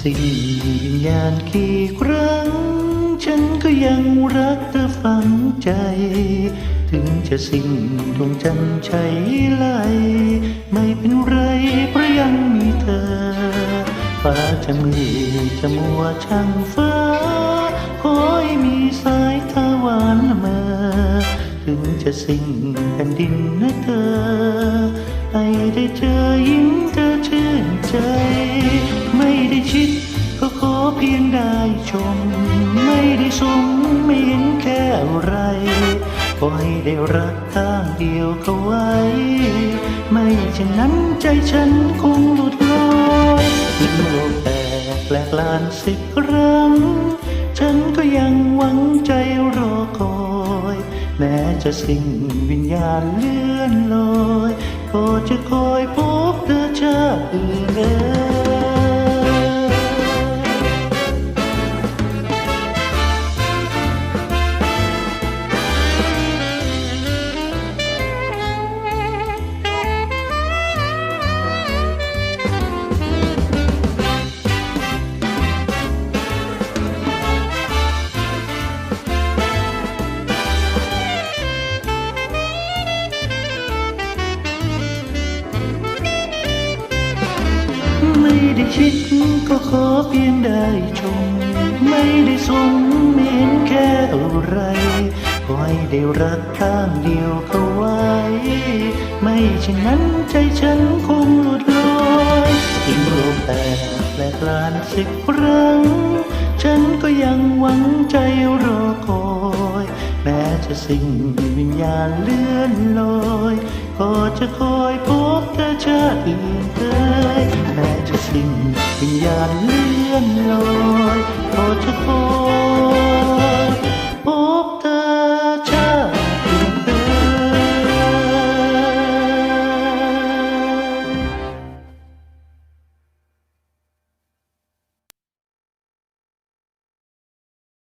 สิ้นวิญญาณกี่ครั้ง ฉันก็ยังรักเธอฝังใจ ถึงจะสิ้นดวงจันทร์ใช้ไหลไม่เป็นไรเพราะยังมีเธอ ฟ้าจะมืดจะมัวช่างฟ้า ขอให้มีสายทาวานละเมอถึงจะสิ้นแผ่นดินนะเธอ ให้ได้เจอยิ้ม ชม ไม่ได้สมไม่เห็นแค่ไรขอให้ได้รักข้างเดียวเขาไว้ ไม่เช่นนั้นใจฉันคงหลุดลอยถึงโลกแตกแหลกลานสิบครั้ง ฉันก็ยังหวังใจรอคอย แม้จะสิ้นวิญญาณเลื่อนลอย ก็จะคอยพบเธอชาติอื่น ไม่ได้คิดก็ขอเพียงได้ชม ไม่ได้สมเห็นแค่อะไรขอให้ได้รักข้างเดียวเขาไว้ ไม่เช่นนั้นใจฉันคงหลุดลอยทิ้งโลกแตกและกลานสิบครั้ง ฉันก็ยังหวังใจรอคอย แม้จะสิ้นวิญญาณเลื่อนลอย ก็จะคอยพบเธอชาติอื่น เคยแม้จะสิ้นวิญญาณเลื่อนลอยขอจะคอ